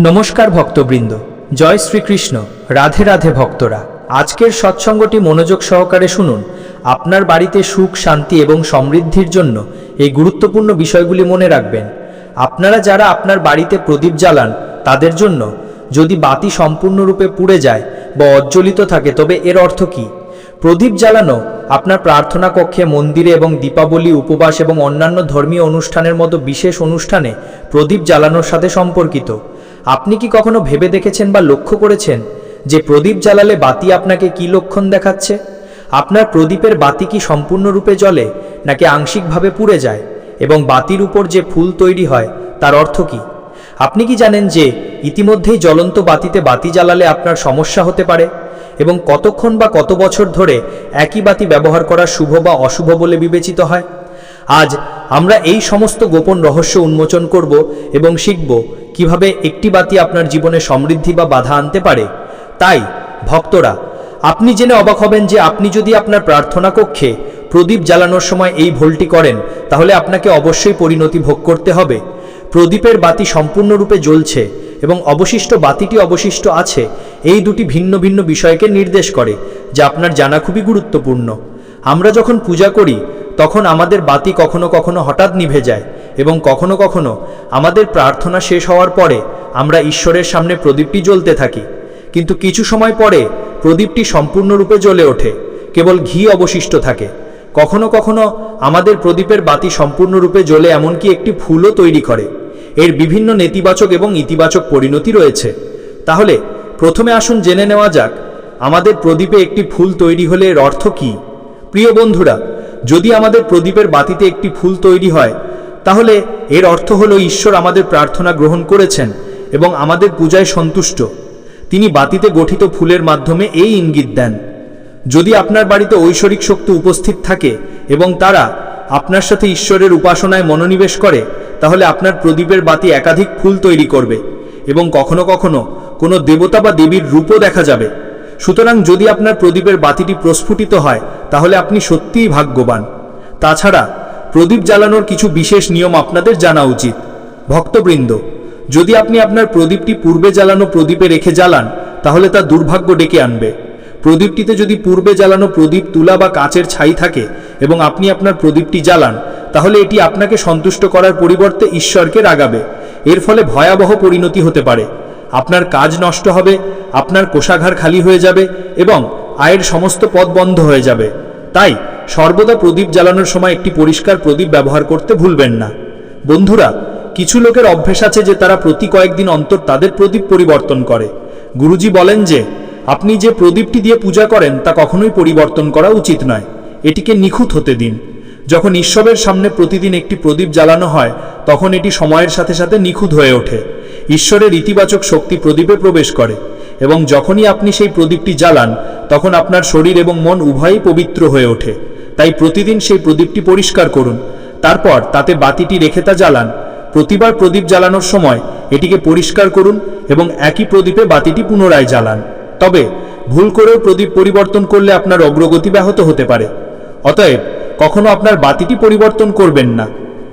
নমস্কার ভক্তবৃন্দ, জয় শ্রীকৃষ্ণ, রাধে রাধে ভক্তরা। আজকের সৎসঙ্গটি মনোযোগ সহকারে শুনুন। আপনার বাড়িতে সুখ, শান্তি এবং সমৃদ্ধির জন্য এই গুরুত্বপূর্ণ বিষয়গুলি মনে রাখবেন। আপনারা যারা আপনার বাড়িতে প্রদীপ জ্বালান, তাদের জন্য যদি বাতি সম্পূর্ণরূপে পুড়ে যায় বা অজ্জ্বলিত থাকে, তবে এর অর্থ কী? প্রদীপ জ্বালানো আপনার প্রার্থনা কক্ষে, মন্দিরে এবং দীপাবলি, উপবাস এবং অন্যান্য ধর্মীয় অনুষ্ঠানের মতো বিশেষ অনুষ্ঠানে প্রদীপ জ্বালানোর সাথে সম্পর্কিত। আপনি কি কখনো ভেবে দেখেছেন বা লক্ষ্য করেছেন যে প্রদীপ জ্বালালে বাতি আপনাকে কি লক্ষণ দেখাচ্ছে? আপনার প্রদীপের বাতি কি সম্পূর্ণরূপে জ্বলে নাকি আংশিকভাবে পুড়ে যায়? এবং বাতির উপর যে ফুল তৈরি হয়, তার অর্থ কি? আপনি কি জানেন যে ইতিমধ্যেই জ্বলন্ত বাতিতে বাতি জ্বালালে আপনার সমস্যা হতে পারে? এবং কতক্ষণ বা কত বছর ধরে একই বাতি ব্যবহার করা শুভ বা অশুভ বলে বিবেচিত হয়? আজ আমরা এই সমস্ত গোপন রহস্য উন্মোচন করব এবং শিখব কীভাবে একটি বাতি আপনার জীবনে সমৃদ্ধি বা বাধা আনতে পারে? তাই, ভক্তরা, আপনি জেনে অবাক হবেন যে আপনি যদি আপনার প্রার্থনা কক্ষে প্রদীপ জ্বালানোর সময় এই ভুলটি করেন, তাহলে আপনাকে অবশ্যই পরিণতি ভোগ করতে হবে। প্রদীপের বাতি সম্পূর্ণরূপে জ্বলছে এবং অবশিষ্ট বাতিটি অবশিষ্ট আছে, এই দুটি ভিন্ন ভিন্ন বিষয়কে নির্দেশ করে, যা আপনার জানা খুবই গুরুত্বপূর্ণ। আমরা যখন পূজা করি, তখন আমাদের বাতি কখনো কখনো হঠাৎ নিভে যায়। এবং কখনো কখনো আমাদের প্রার্থনা শেষ হওয়ার পরে আমরা ঈশ্বরের সামনে প্রদীপটি জ্বলতে থাকি। কিন্তু কিছু সময় পরে প্রদীপটি সম্পূর্ণরূপে জ্বলে ওঠে, কেবল ঘি অবশিষ্ট থাকে। কখনো কখনো আমাদের প্রদীপের বাতি সম্পূর্ণরূপে জ্বলে এমনকি একটি ফুলও তৈরি করে। এর বিভিন্ন নেতিবাচক এবং ইতিবাচক পরিণতি রয়েছে। তাহলে প্রথমে আসুন জেনে নেওয়া যাক, আমাদের প্রদীপে একটি ফুল তৈরি হলে এর অর্থ কী? প্রিয় বন্ধুরা, যদি আমাদের প্রদীপের বাতিতে একটি ফুল তৈরি হয় তাহলে এর অর্থ হলো ঈশ্বর আমাদের প্রার্থনা গ্রহণ করেছেন এবং আমাদের পূজায় সন্তুষ্ট। তিনি বাতিতে গঠিত ফুলের মাধ্যমে এই ইঙ্গিত দেন। যদি আপনার বাড়িতে ঐশ্বরিক শক্তি উপস্থিত থাকে এবং তারা আপনার সাথে ঈশ্বরের উপাসনায় মনোনিবেশ করে, তাহলে আপনার প্রদীপের বাতি একাধিক ফুল তৈরি করবে এবং কখনো কখনো কোনো দেবতা বা দেবীর রূপও দেখা যাবে। সুতরাং যদি আপনার প্রদীপের বাতিটি প্রস্ফুটিত হয়, তাহলে আপনি সত্যিই ভাগ্যবান। তাছাড়া প্রদীপ জ্বালানোর কিছু বিশেষ নিয়ম আপনাদের জানা উচিত। ভক্তবৃন্দ, যদি আপনি আপনার প্রদীপটি পূর্বে জ্বালানো প্রদীপে রেখে জ্বালান, তাহলে তা দুর্ভাগ্য ডেকে আনবে। প্রদীপটিতে যদি পূর্বে জ্বালানো প্রদীপ তুলা বা কাঁচের ছাই থাকে এবং আপনি আপনার প্রদীপটি জ্বালান, তাহলে এটি আপনাকে সন্তুষ্ট করার পরিবর্তে ঈশ্বরকে রাগাবে। এর ফলে ভয়াবহ পরিণতি হতে পারে। আপনার কাজ নষ্ট হবে, আপনার কোষাঘার খালি হয়ে যাবে এবং আয়ের সমস্ত পথ বন্ধ হয়ে যাবে। তাই সর্বদা প্রদীপ জ্বালানোর সময় একটি পরিষ্কার প্রদীপ ব্যবহার করতে ভুলবেন না। বন্ধুরা, কিছু লোকের অভ্যেস আছে যে তারা প্রতি কয়েকদিন অন্তর তাদের প্রদীপ পরিবর্তন করে। গুরুজি বলেন যে, আপনি যে প্রদীপটি দিয়ে পূজা করেন তা কখনোই পরিবর্তন করা উচিত নয়। এটিকে নিখুঁত হতে দিন। যখন ঈশ্বরের সামনে প্রতিদিন একটি প্রদীপ জ্বালানো হয়, তখন এটি সময়ের সাথে সাথে নিখুঁত হয়ে ওঠে। ঈশ্বরের ইতিবাচক শক্তি প্রদীপে প্রবেশ করে এবং যখনই আপনি সেই প্রদীপটি জ্বালান, তখন আপনার শরীর এবং মন উভয়ই পবিত্র হয়ে ওঠে। তাই প্রতিদিন সেই প্রদীপটি পরিষ্কার করুন। তারপর তাতে বাতিটি রেখে তা জ্বালান। প্রতিবার প্রদীপ জ্বালানোর সময় এটিকে পরিষ্কার করুন এবং একই প্রদীপে বাতিটি পুনরায় জ্বালান। তবে ভুল করেও প্রদীপ পরিবর্তন করলে আপনার অগ্রগতি ব্যাহত হতে পারে। অতএব কখনো আপনার বাতিটি পরিবর্তন করবেন না।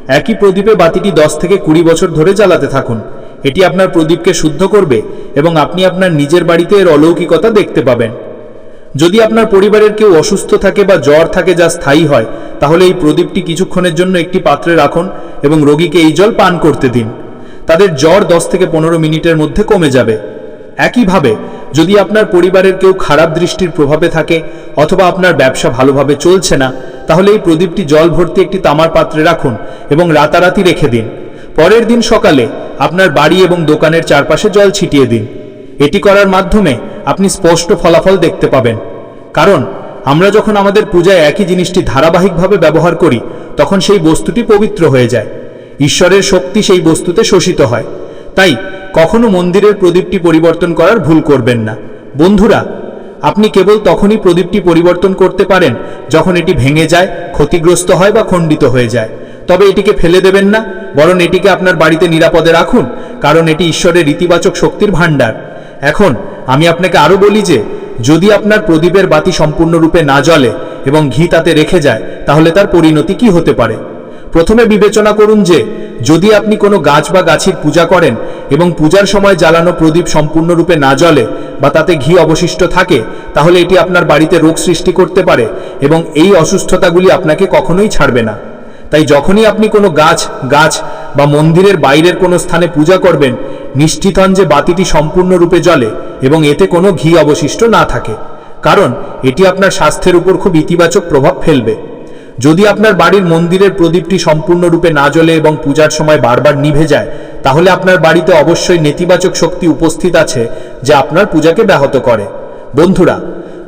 একই প্রদীপে বাতিটি দশ থেকে কুড়ি বছর ধরে জ্বালাতে থাকুন। এটি আপনার প্রদীপকে শুদ্ধ করবে এবং আপনি আপনার নিজের বাড়িতে এর অলৌকিকতা দেখতে পাবেন। যদি আপনার পরিবারের কেউ অসুস্থ থাকে বা জ্বর থাকে যা স্থায়ী হয়, তাহলে এই প্রদীপটি কিছুক্ষণের জন্য একটি পাত্রে রাখুন এবং রোগীকে এই জল পান করতে দিন। তাদের জ্বর দশ থেকে পনেরো মিনিটের মধ্যে কমে যাবে। একইভাবে, যদি আপনার পরিবারের কেউ খারাপ দৃষ্টির প্রভাবে থাকে অথবা আপনার ব্যবসা ভালোভাবে চলছে না, তাহলে এই প্রদীপটি জল ভর্তি একটি তামার পাত্রে রাখুন এবং রাতারাতি রেখে দিন। পরের দিন সকালে আপনার বাড়ি এবং দোকানের চারপাশে জল ছিটিয়ে দিন। এটি করার মাধ্যমে আপনি স্পষ্ট ফলাফল দেখতে পাবেন। কারণ, আমরা যখন আমাদের পূজায় একই জিনিসটি ধারাবাহিকভাবে ব্যবহার করি, তখন সেই বস্তুটি পবিত্র হয়ে যায়। ঈশ্বরের শক্তি সেই বস্তুতে শোষিত হয়। তাই, কখনো মন্দিরের প্রদীপটি পরিবর্তন করার ভুল করবেন না। বন্ধুরা, আপনি কেবল তখনই প্রদীপটি পরিবর্তন করতে পারেন যখন এটি ভেঙে যায়, ক্ষতিগ্রস্ত হয় বা খণ্ডিত হয়ে যায়। তবে এটিকে ফেলে দেবেন না, বরং এটিকে আপনার বাড়িতে নিরাপদে রাখুন, কারণ এটি ঈশ্বরের ইতিবাচক শক্তির ভাণ্ডার। এখন আমি আপনাকে আরও বলি যে, যদি আপনার প্রদীপের বাতি সম্পূর্ণরূপে না জ্বলে এবং ঘি তাতে রেখে যায়, তাহলে তার পরিণতি কি হতে পারে? প্রথমে বিবেচনা করুন যে, যদি আপনি কোনো গাছ বা গাছের পূজা করেন এবং পূজার সময় জ্বালানো প্রদীপ সম্পূর্ণরূপে না জ্বলে বা তাতে ঘি অবশিষ্ট থাকে, তাহলে এটি আপনার বাড়িতে রোগ সৃষ্টি করতে পারে এবং এই অসুস্থতাগুলি আপনাকে কখনোই ছাড়বে না। তাই যখনই আপনি কোনো গাছ গাছ বা মন্দিরের বাইরের কোনো স্থানে পূজা করবেন নিশ্চিত হন যে বাতিটি সম্পূর্ণরূপে জ্বলে এবং এতে কোনো ঘি অবশিষ্ট না থাকে, কারণ এটি আপনার স্বাস্থ্যের উপর খুব ইতিবাচক প্রভাব ফেলবে। যদি আপনার বাড়ির মন্দিরের প্রদীপটি সম্পূর্ণরূপে না জ্বলে এবং পূজার সময় বারবার নিভে যায়, তাহলে আপনার বাড়িতে অবশ্যই নেতিবাচক শক্তি উপস্থিত আছে যা আপনার পূজাকে ব্যাহত করে। বন্ধুরা,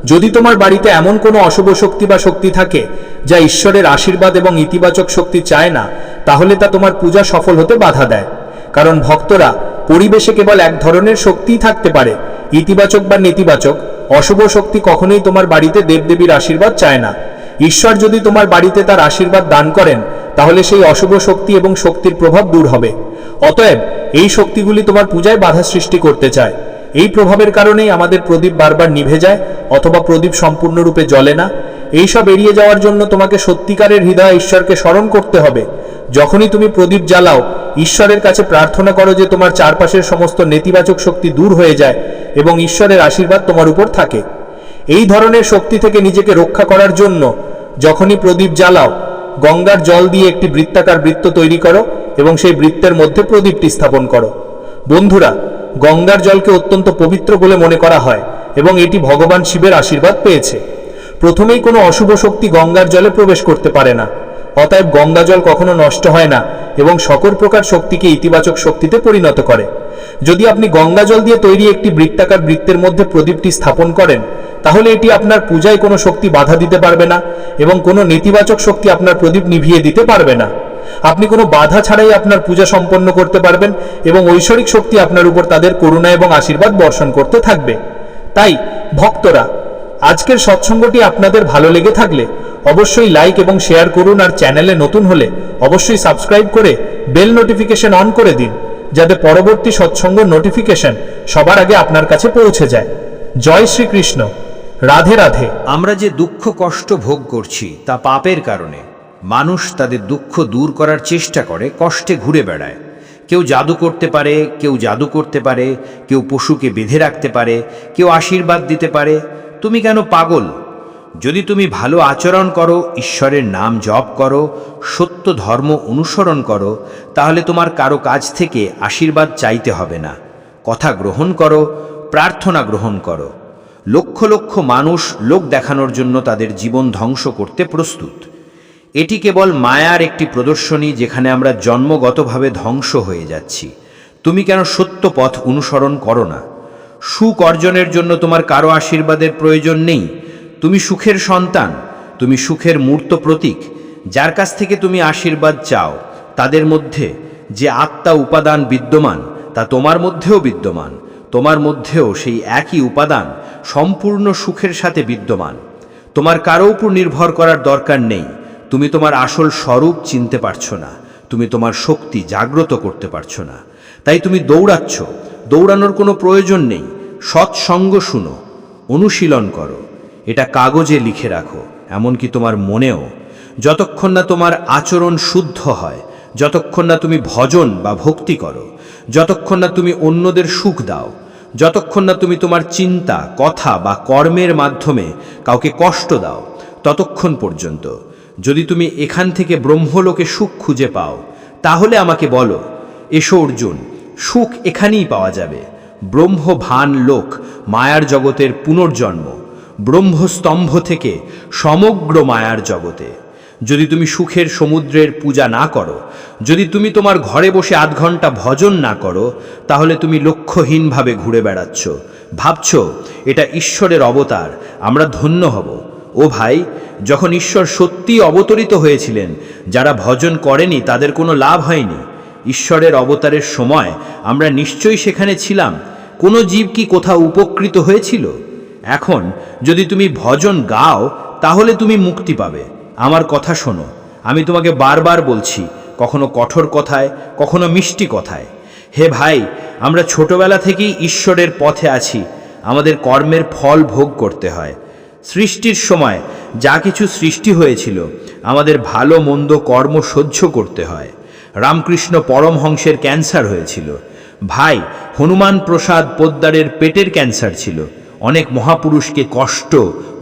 যদি তোমার বাড়িতে এমন কোনো অশুভ শক্তি বা শক্তি থাকে যা ঈশ্বরের আশীর্বাদ এবং ইতিবাচক শক্তি চায় না, তাহলে তা তোমার পূজা সফল হতে বাধা দেয়। কারণ ভক্তরা পরিবেশে কেবল এক ধরনের শক্তিই থাকতে পারে। ইতিবাচক বা নেতিবাচক, অশুভ শক্তি কখনোই তোমার বাড়িতে দেবদেবীর আশীর্বাদ চায় না। ঈশ্বর যদি তোমার বাড়িতে তার আশীর্বাদ দান করেন, তাহলে সেই অশুভ শক্তি এবং শক্তির প্রভাব দূর হবে। অতএব এই শক্তিগুলি তোমার পূজায় বাধা সৃষ্টি করতে চায়। এই প্রভাবের কারণেই আমাদের প্রদীপ বারবার নিভে যায়, অথবা প্রদীপ সম্পূর্ণরূপে জ্বলে না। এইসব এড়িয়ে যাওয়ার জন্য তোমাকে সত্যিকারের হৃদয় ঈশ্বরকে স্মরণ করতে হবে। যখনই তুমি প্রদীপ জ্বালাও, ঈশ্বরের কাছে প্রার্থনা করো যে তোমার চারপাশের সমস্ত নেতিবাচক শক্তি দূর হয়ে যায় এবং ঈশ্বরের আশীর্বাদ তোমার উপর থাকে। এই ধরনের শক্তি থেকে নিজেকে রক্ষা করার জন্য যখনই প্রদীপ জ্বালাও, গঙ্গার জল দিয়ে একটি বৃত্তাকার বৃত্ত তৈরি করো এবং সেই বৃত্তের মধ্যে প্রদীপটি স্থাপন করো। বন্ধুরা, গঙ্গার জলকে অত্যন্ত পবিত্র বলে মনে করা হয় এবং এটি ভগবান শিবের আশীর্বাদ পেয়েছে। প্রথমেই কোনো অশুভ শক্তি গঙ্গার জলে প্রবেশ করতে পারে না। অতএব গঙ্গা জল কখনো নষ্ট হয় না এবং সকল প্রকার শক্তিকে ইতিবাচক শক্তিতে পরিণত করে। যদি আপনি গঙ্গা জল দিয়ে তৈরি একটি বৃত্তাকার বৃত্তের মধ্যে প্রদীপটি স্থাপন করেন, তাহলে এটি আপনার পূজায় কোনো শক্তি বাধা দিতে পারবে না এবং কোনো নেতিবাচক শক্তি আপনার প্রদীপ নিভিয়ে দিতে পারবে না। আপনি কোনো বাধা ছাড়াই আপনার পূজা সম্পন্ন করতে পারবেন এবং ঐশ্বরিক শক্তি আপনার উপর তাদের করুণা এবং আশীর্বাদ বর্ষণ করতে থাকবে। তাই, ভক্তরা আজকের সৎসঙ্গটি আপনাদের ভালো লেগে থাকলে অবশ্যই লাইক এবং শেয়ার করুন আর চ্যানেলে নতুন হলে অবশ্যই সাবস্ক্রাইব করে বেল নোটিফিকেশন অন করে দিন, যাতে পরবর্তী সৎসঙ্গ নোটিফিকেশন সবার আগে আপনার কাছে পৌঁছে যায়। জয় শ্রীকৃষ্ণ। রাধে রাধে। আমরা যে দুঃখ কষ্ট ভোগ করছি তা পাপের কারণে। মানুষ তাদের দুঃখ দূর করার চেষ্টা করে, কষ্টে ঘুরে বেড়ায়। কেউ জাদু করতে পারে, কেউ জাদু করতে পারে, কেউ পশুকে বেঁধে রাখতে পারে, কেউ আশীর্বাদ দিতে পারে তুমি কেন পাগল? যদি তুমি ভালো আচরণ করো, ঈশ্বরের নাম জপ করো, সত্য ধর্ম অনুসরণ করো, তাহলে তোমার কারও কাজ থেকে আশীর্বাদ চাইতে হবে না। কথা গ্রহণ করো, প্রার্থনা গ্রহণ করো। লক্ষ লক্ষ মানুষ লোক দেখানোর জন্য তাদের জীবন ধ্বংস করতে প্রস্তুত। এটি কেবল মায়ার একটি প্রদর্শনী যেখানে আমরা জন্মগতভাবে ধ্বংস হয়ে যাচ্ছি। তুমি কেন সত্য পথ অনুসরণ করো না? সুখ অর্জনের জন্য তোমার কারও আশীর্বাদের প্রয়োজন নেই। তুমি সুখের সন্তান, তুমি সুখের মূর্ত প্রতীক। যার কাছ থেকে তুমি আশীর্বাদ চাও, তাদের মধ্যে যে আত্মা উপাদান বিদ্যমান, তা তোমার মধ্যেও বিদ্যমান। তোমার মধ্যেও সেই একই উপাদান সম্পূর্ণ সুখের সাথে বিদ্যমান। তোমার কারও উপর নির্ভর করার দরকার নেই। তুমি তোমার আসল স্বরূপ চিনতে পারছ না। তুমি তোমার শক্তি জাগ্রত করতে পারছ না। তাই তুমি দৌড়াচ্ছ দৌড়ানোর কোনো প্রয়োজন নেই। সৎসঙ্গ শুনো, অনুশীলন করো। এটা কাগজে লিখে রাখো, এমনকি তোমার মনেও। যতক্ষণ না তোমার আচরণ শুদ্ধ হয়, যতক্ষণ না তুমি ভজন বা ভক্তি করো, যতক্ষণ না তুমি অন্যদের সুখ দাও, যতক্ষণ না তুমি তোমার চিন্তা, কথা বা কর্মের মাধ্যমে কাউকে কষ্ট দাও, ততক্ষণ পর্যন্ত। যদি তুমি এখান থেকে ব্রহ্মলোকে সুখ খুঁজে পাও, তাহলে আমাকে বলো, এসো অর্জুন সুখ এখানেই পাওয়া যাবে। ব্রহ্ম ভান লোক, মায়ার জগতের পুনর্জন্ম, ব্রহ্মস্তম্ভ থেকে সমগ্র মায়ার জগতে। যদি তুমি সুখের সমুদ্রের পূজা না করো, যদি তুমি তোমার ঘরে বসে আধ ঘণ্টা ভজন না করো, তাহলে তুমি লক্ষ্যহীনভাবে ঘুরে বেড়াচ্ছ। ভাবছ, এটা ঈশ্বরের অবতার, আমরা ধন্য হব। ও ভাই, যখন ঈশ্বর সত্যিই অবতরিত হয়েছিলেন, যারা ভজন করেনি, তাদের কোনো লাভ হয়নি। ঈশ্বরের অবতারের সময় আমরা নিশ্চয়ই সেখানে ছিলাম। কোনো জীব কি কোথাও উপকৃত হয়েছিল? এখন যদি তুমি ভজন গাও, তাহলে তুমি মুক্তি পাবে। আমার কথা শোনো, আমি তোমাকে বারবার বলছি, কখনো কঠোর কথায়, কখনো মিষ্টি কথায়। হে ভাই, আমরা ছোটবেলা থেকেই ঈশ্বরের পথে আছি, আমাদের কর্মের ফল ভোগ করতে হয়। সৃষ্টির সময় যা কিছু সৃষ্টি হয়েছিল, আমাদের ভালো মন্দ কর্ম সহ্য করতে হয়। রামকৃষ্ণ পরমহংসের ক্যান্সার হয়েছিল। ভাই, হনুমান প্রসাদ পোদ্দারের পেটের ক্যান্সার ছিল। অনেক মহাপুরুষকে কষ্ট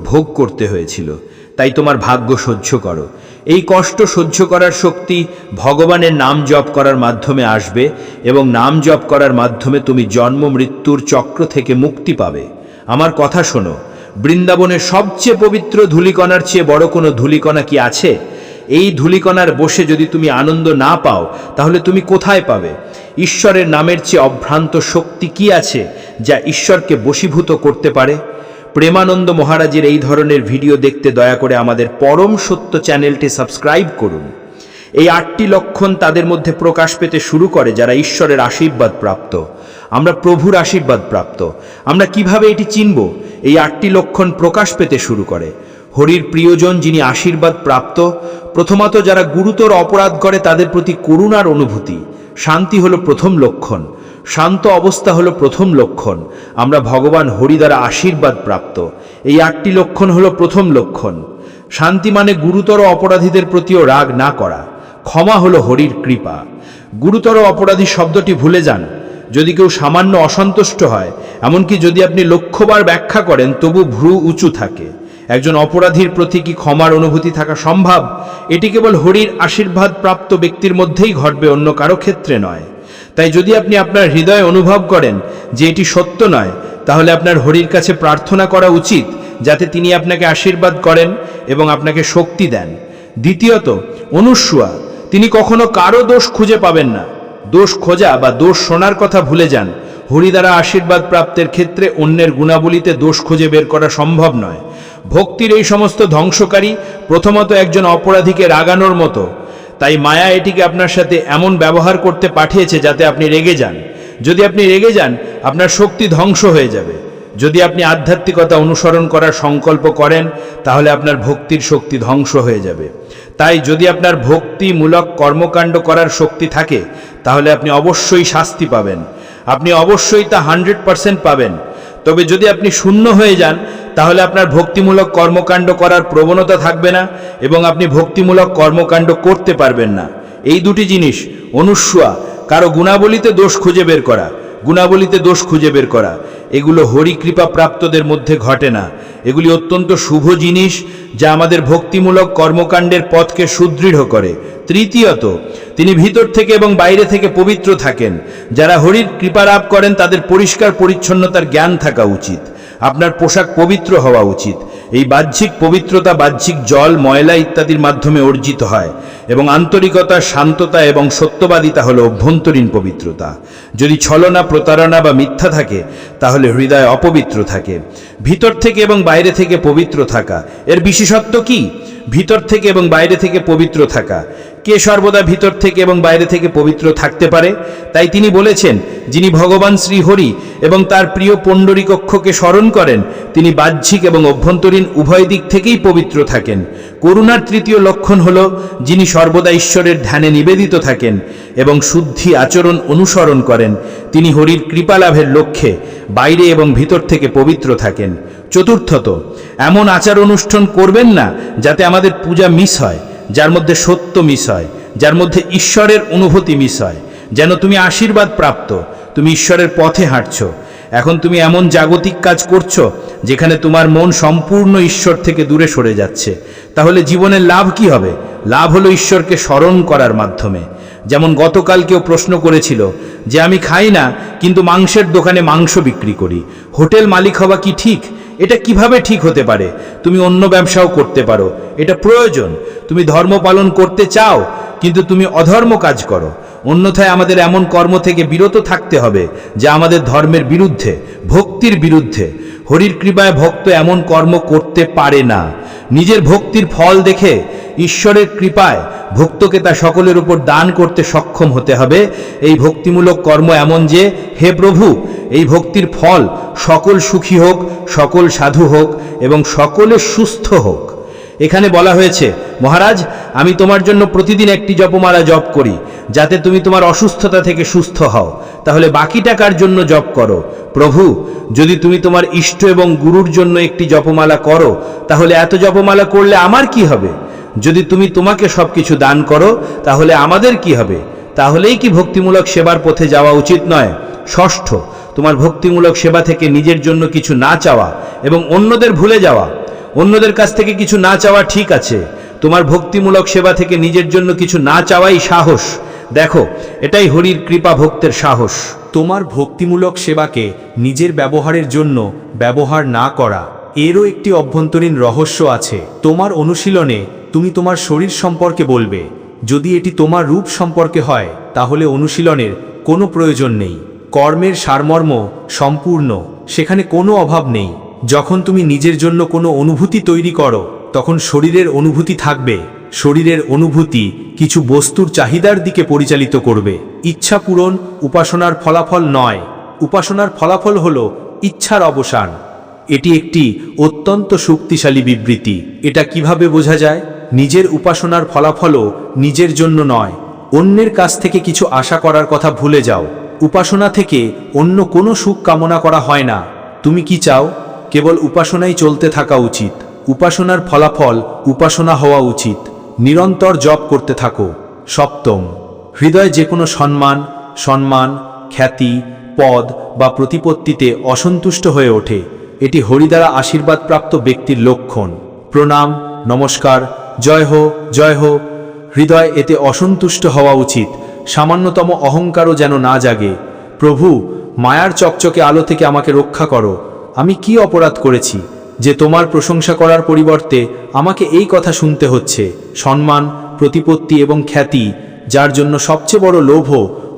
ভোগ করতে হয়েছিল। তাই তোমার ভাগ্য সহ্য করো। এই কষ্ট সহ্য করার শক্তি ভগবানের নাম জপ করার মাধ্যমে আসবে এবং নাম জপ করার মাধ্যমে তুমি জন্ম, মৃত্যুর চক্র থেকে মুক্তি পাবে। আমার কথা শোনো, বৃন্দাবনের সবচেয়ে পবিত্র ধুলিকণার চেয়ে বড় কোনো ধুলিকণা কি আছে? এই ধুলিকণার বসে যদি তুমি আনন্দ না পাও, তাহলে তুমি কোথায় পাবে? ঈশ্বরের নামের চেয়ে অভ্রান্ত শক্তি কি আছে যা ঈশ্বরকে বশীভূত করতে পারে? প্রেমানন্দ মহারাজের এই ধরনের ভিডিও দেখতে দয়া করে আমাদের পরম সত্য চ্যানেলটি সাবস্ক্রাইব করুন। এই আটটি লক্ষণ তাদের মধ্যে প্রকাশ পেতে শুরু করে যারা ঈশ্বরের আশীর্বাদ প্রাপ্ত। আমরা প্রভুর আশীর্বাদ প্রাপ্ত। আমরা কীভাবে এটি চিনব? এই আটটি লক্ষণ প্রকাশ পেতে শুরু করে। হরির প্রিয়জন যিনি আশীর্বাদ প্রাপ্ত, প্রথমত যারা গুরুতর অপরাধ করে তাদের প্রতি করুণার অনুভূতি। শান্তি হলো প্রথম লক্ষণ, শান্ত অবস্থা হলো প্রথম লক্ষণ। আমরা ভগবান হরি দ্বারা আশীর্বাদ প্রাপ্ত। এই আটটি লক্ষণ হলো প্রথম লক্ষণ। শান্তি মানে গুরুতর অপরাধীদের প্রতিও রাগ না করা। ক্ষমা হলো হরির কৃপা। গুরুতর অপরাধী শব্দটি ভুলে যান। যদি কেউ সামান্য অসন্তুষ্ট হয়, এমনকি যদি আপনি লক্ষ্যবার ব্যাখ্যা করেন, তবু ভ্রু উঁচু থাকে। একজন অপরাধীর প্রতি কি ক্ষমার অনুভূতি থাকা সম্ভব? এটি কেবল হরির আশীর্বাদ প্রাপ্ত ব্যক্তির মধ্যেই ঘটবে, অন্য কারও ক্ষেত্রে নয়। তাই যদি আপনি আপনার হৃদয়ে অনুভব করেন যে এটি সত্য নয়, তাহলে আপনার হরির কাছে প্রার্থনা করা উচিত, যাতে তিনি আপনাকে আশীর্বাদ করেন এবং আপনাকে শক্তি দেন। দ্বিতীয়ত, অনুসুয়া, তিনি কখনো কারও দোষ খুঁজে পাবেন না। দোষ খোঁজা বা দোষ শোনার কথা ভুলে যান। হরি দ্বারা আশীর্বাদ প্রাপ্তের ক্ষেত্রে অন্যের গুণাবলীতে দোষ খুঁজে বের করা সম্ভব নয়। ভক্তির এই সমস্ত ধ্বংসকারী প্রথমত একজন অপরাধীকে রাগানোর মতো। তাই মায়া এটিকে আপনার সাথে এমন ব্যবহার করতে পাঠিয়েছে যাতে আপনি রেগে যান। যদি আপনি রেগে যান, আপনার শক্তি ধ্বংস হয়ে যাবে। যদি আপনি আধ্যাত্মিকতা অনুসরণ করার সংকল্প করেন, তাহলে আপনার ভক্তির শক্তি ধ্বংস হয়ে যাবে। তাই যদি আপনার ভক্তিমূলক কর্মকাণ্ড করার শক্তি থাকে, তাহলে আপনি অবশ্যই শাস্তি পাবেন। আপনি অবশ্যই তা হান্ড্রেড পারসেন্ট পাবেন। তবে যদি আপনি শূন্য হয়ে যান, তাহলে আপনার ভক্তিমূলক কর্মকাণ্ড করার প্রবণতা থাকবে না এবং আপনি ভক্তিমূলক কর্মকাণ্ড করতে পারবেন না। এই দুটি জিনিস অনুস্বয়া কারও গুণাবলীতে দোষ খুঁজে বের করা। গুণাবলীতে দোষ খুঁজে বের করা। এগুলো হরিকৃপা প্রাপ্তদের মধ্যে ঘটে না। এগুলি অত্যন্ত শুভ জিনিস যা আমাদের ভক্তিমূলক কর্মকাণ্ডের পথকে সুদৃঢ় করে। তৃতীয়ত, তিনি ভিতর থেকে এবং বাইরে থেকে পবিত্র থাকেন। যারা হরির কৃপা লাভ করেন, তাদের পরিষ্কার পরিচ্ছন্নতার জ্ঞান থাকা উচিত। আপনার পোশাক পবিত্র হওয়া উচিত। এই বাহ্যিক পবিত্রতা, বাহ্যিক জল, ময়লা ইত্যাদির মাধ্যমে অর্জিত হয় এবং আন্তরিকতা, শান্ততা এবং সত্যবাদিতা হল অভ্যন্তরীণ পবিত্রতা। যদি ছলনা, প্রতারণা বা মিথ্যা থাকে, তাহলে হৃদয় অপবিত্র থাকে। ভিতর থেকে এবং বাইরে থেকে পবিত্র থাকা। এর বিশেষত্ব কি? ভিতর থেকে এবং বাইরে থেকে পবিত্র থাকা। কে সর্বদা ভিতর থেকে এবং বাইরে থেকে পবিত্র থাকতে পারে? তাই তিনি বলেছেন, যিনি ভগবান শ্রী হরি এবং তার প্রিয় পণ্ডরীকক্ষকে স্মরণ করেন, তিনি বাহ্যিক এবং অভ্যন্তরীণ উভয় দিক থেকেই পবিত্র থাকেন। করুণার তৃতীয় লক্ষণ হল, যিনি সর্বদা ঈশ্বরের ধ্যানে নিবেদিত থাকেন এবং শুদ্ধি আচরণ অনুসরণ করেন। তিনি হরির কৃপা লাভের লক্ষ্যে বাইরে এবং ভিতর থেকে পবিত্র থাকেন। চতুর্থত, এমন আচার অনুষ্ঠান করবেন না যাতে আমাদের পূজা মিস হয়। যার মধ্যে সত্য মিস হয়, যার মধ্যে ঈশ্বরের অনুভূতি মিস হয়। যেন তুমি আশীর্বাদ প্রাপ্ত, তুমি ঈশ্বরের পথে হাঁটছ। এখন তুমি এমন জাগতিক কাজ করছ, যেখানে তোমার মন সম্পূর্ণ ঈশ্বর থেকে দূরে সরে যাচ্ছে। তাহলে জীবনের লাভ কি হবে? লাভ হলো ঈশ্বরকে স্মরণ করার মাধ্যমে। যেমন গতকাল কেউ প্রশ্ন করেছিল যে, আমি খাই না, কিন্তু মাংসের দোকানে মাংস বিক্রি করি। হোটেল মালিক হওয়া কি ঠিক? এটা কীভাবে ঠিক হতে পারে? তুমি অন্য ব্যবসাও করতে পারো। এটা প্রয়োজন। তুমি ধর্ম পালন করতে চাও, কিন্তু তুমি অধর্ম কাজ করো। অন্যথায় আমাদের এমন কর্ম থেকে বিরত থাকতে হবে, যা আমাদের ধর্মের বিরুদ্ধে, ভক্তির বিরুদ্ধে। হরির কৃপায় ভক্ত এমন কর্ম করতে পারে না। নিজের ভক্তির ফল দেখে ঈশ্বরের কৃপায় ভক্তকে তা সকলের উপর দান করতে সক্ষম হতে হবে। এই ভক্তিমূলক কর্ম এমন যে, হে প্রভু, এই ভক্তির ফল সকল সুখী হোক, সকল সাধু হোক এবং সকলে সুস্থ হোক। এখানে বলা হয়েছে, মহারাজ, আমি তোমার জন্য প্রতিদিন একটি জপমালা জপ করি, যাতে তুমি তোমার অসুস্থতা থেকে সুস্থ হও। তাহলে বাকি টাকার জন্য জপ করো? প্রভু, যদি তুমি তোমার ইষ্ট এবং গুরুর জন্য একটি জপমালা করো, তাহলে এত জপমালা করলে আমার কি হবে? যদি তুমি তোমাকে সবকিছু দান করো, তাহলে আমাদের কি হবে? তাহলেই কি ভক্তিমূলক সেবার পথে যাওয়া উচিত নয়। ষষ্ঠ, তোমার ভক্তিমূলক সেবা থেকে নিজের জন্য কিছু না চাওয়া এবং অন্যদের ভুলে যাওয়া। অন্যদের কাছ থেকে কিছু না চাওয়া ঠিক আছে। তোমার ভক্তিমূলক সেবা থেকে নিজের জন্য কিছু না চাওয়াই সাহস। দেখো, এটাই হরির কৃপা ভক্তের সাহস। তোমার ভক্তিমূলক সেবাকে নিজের ব্যবহারের জন্য ব্যবহার না করা, এরও একটি অভ্যন্তরীণ রহস্য আছে। তোমার অনুশীলনে তুমি তোমার শরীর সম্পর্কে বলবে, যদি এটি তোমার রূপ সম্পর্কে হয়, তাহলে অনুশীলনের কোনো প্রয়োজন নেই। কর্মের সারমর্ম সম্পূর্ণ, সেখানে কোনো অভাব নেই। যখন তুমি নিজের জন্য কোনো অনুভূতি তৈরি করো, তখন শরীরের অনুভূতি থাকবে। শরীরের অনুভূতি কিছু বস্তুর চাহিদার দিকে পরিচালিত করবে। ইচ্ছা পূরণ উপাসনার ফলাফল নয়। উপাসনার ফলাফল হল ইচ্ছার অবসান। এটি একটি অত্যন্ত শক্তিশালী বিবৃতি। এটা কীভাবে বোঝা যায়? নিজের উপাসনার ফলাফলও নিজের জন্য নয়। অন্যের কাছ থেকে কিছু আশা করার কথা ভুলে যাও। উপাসনা থেকে অন্য কোনো সুখ কামনা করা হয় না। তুমি কি চাও? কেবল উপাসনাই চলতে থাকা উচিত। উপাসনার ফলাফল উপাসনা হওয়া উচিত। নিরন্তর জপ করতে থাকো। সপ্তম। হৃদয় যে কোনো সম্মান সম্মান, খ্যাতি, পদ বা প্রতিপত্তিতে অসন্তুষ্ট হয়ে ওঠে। এটি হরিদ্বারা আশীর্বাদপ্রাপ্ত ব্যক্তির লক্ষণ। প্রণাম, নমস্কার, জয় হো জয় হো। হৃদয় এতে অসন্তুষ্ট হওয়া উচিত। সামান্যতম অহংকারও যেন না জাগে। প্রভু, মায়ার চকচকে আলো থেকে আমাকে রক্ষা করো। আমি কি অপরাধ করেছি যে তোমার প্রশংসা করার পরিবর্তে আমাকে এই কথা শুনতে হচ্ছে? সম্মান, প্রতিপত্তি এবং খ্যাতি, যার জন্য সবচেয়ে বড় লোভ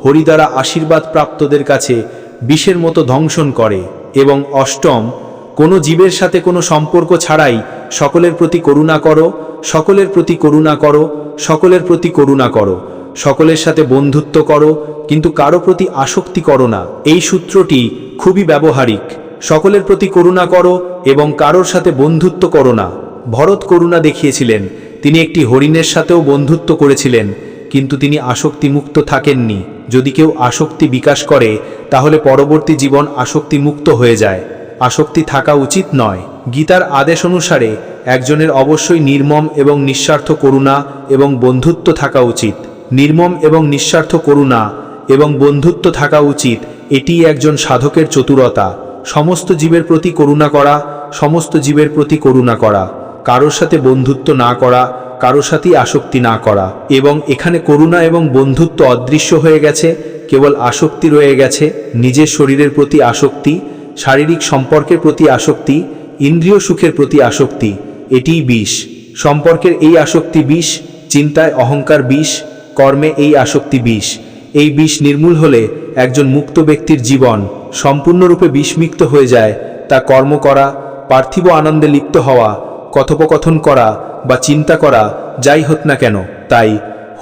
হরিদ্বারা আশীর্বাদ প্রাপ্তদের কাছে বিষের মতো ধ্বংসন করে এবং অষ্টম, কোনো জীবের সাথে কোনো সম্পর্ক ছাড়াই সকলের প্রতি করুণা করো, সকলের প্রতি করুণা করো, সকলের প্রতি করুণা করো, সকলের সাথে বন্ধুত্ব করো, কিন্তু কারও প্রতি আসক্তি করো না। এই সূত্রটি খুবই ব্যবহারিক। সকলের প্রতি করুণা করো এবং কারোর সাথে বন্ধুত্ব করো না। ভরত করুণা দেখিয়েছিলেন। তিনি একটি হরিণের সাথেও বন্ধুত্ব করেছিলেন, কিন্তু তিনি আসক্তিমুক্ত থাকেননি। যদি কেউ আসক্তি বিকাশ করে, তাহলে পরবর্তী জীবন আসক্তিমুক্ত হয়ে যায়। আসক্তি থাকা উচিত নয়। গীতার আদেশ অনুসারে একজনের অবশ্যই নির্মম এবং নিঃস্বার্থ করুণা এবং বন্ধুত্ব থাকা উচিত। নির্মম এবং নিঃস্বার্থ করুণা এবং বন্ধুত্ব থাকা উচিত এটি একজন সাধকের চতুরতা। সমস্ত জীবের প্রতি করুণা করা, সমস্ত জীবের প্রতি করুণা করা, কারোর সাথে বন্ধুত্ব না করা, কারোর সাথেই আসক্তি না করা। এবং এখানে করুণা এবং বন্ধুত্ব অদৃশ্য হয়ে গেছে, কেবল আসক্তি রয়ে গেছে, নিজের শরীরের প্রতি আসক্তি, শারীরিক সম্পর্কের প্রতি আসক্তি, ইন্দ্রিয় সুখের প্রতি আসক্তি, এটিই বিষ। সম্পর্কের এই আসক্তি বিষ, চিন্তায় অহংকার বিষ, কর্মে এই আসক্তি বিষ। এই বিষ নির্মূল হলে একজন মুক্ত ব্যক্তির জীবন সম্পূর্ণরূপে বিষমিক্ত হয়ে যায়, তা কর্ম করা, পার্থিব আনন্দে লিপ্ত হওয়া, কথোপকথন করা বা চিন্তা করা যাই হোক না কেন, তাই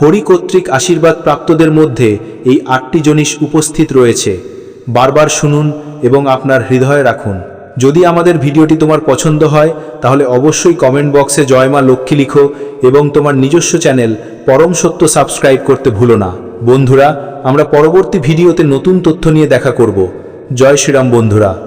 হরি কর্তৃক আশীর্বাদ প্রাপ্তদের মধ্যে এই আটটি জনিস উপস্থিত রয়েছে। বারবার শুনুন এবং আপনার হৃদয়ে রাখুন। যদি আমাদের ভিডিওটি তোমার পছন্দ হয়, তাহলে অবশ্যই কমেন্ট বক্সে জয়মা লক্ষ্মী লিখো এবং তোমার নিজস্ব চ্যানেল পরম সত্য সাবস্ক্রাইব করতে ভুলো না। বন্ধুরা আমরা পরবর্তী ভিডিওতে নতুন তথ্য নিয়ে দেখা করব। জয় শ্রীরাম বন্ধুরা।